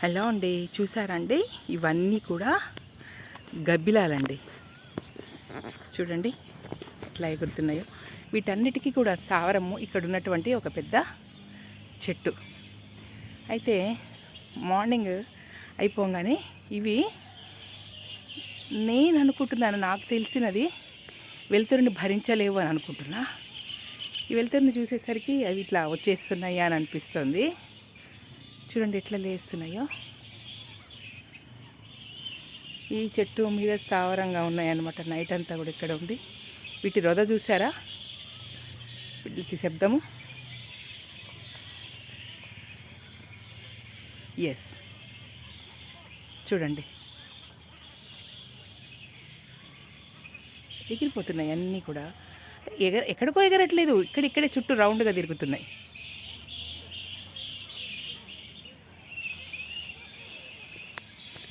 Hello అండి చూసారండి ఇవన్నీ కూడా గబ్బిలాలండి. చూడండి ఎట్లా ఎగురుతున్నాయో. వీటన్నిటికీ కూడా స్థావరము ఇక్కడ ఉన్నటువంటి ఒక పెద్ద చెట్టు. అయితే మార్నింగ్ అయిపోగానే ఇవి నేను అనుకుంటున్నాను నాకు తెలిసినది వెలుతురుని భరించలేవు అని అనుకుంటున్నా. ఈ వెలుతురుని చూసేసరికి అవి ఇట్లా వచ్చేస్తున్నాయి అని అనిపిస్తుంది. చూడండి ఎట్లా లేస్తున్నాయో. ఈ చెట్టు మీద స్థావరంగా ఉన్నాయన్నమాట. నైట్ అంతా కూడా ఇక్కడ ఉంది. వీటి రొద చూసారా? వీటి శబ్దము. ఎస్ చూడండి. ఎగిరిపోతున్నాయి అన్నీ కూడా. ఎగర ఎక్కడికో ఎగరట్లేదు. ఇక్కడ ఇక్కడే చుట్టూ రౌండ్గా తిరుగుతున్నాయి.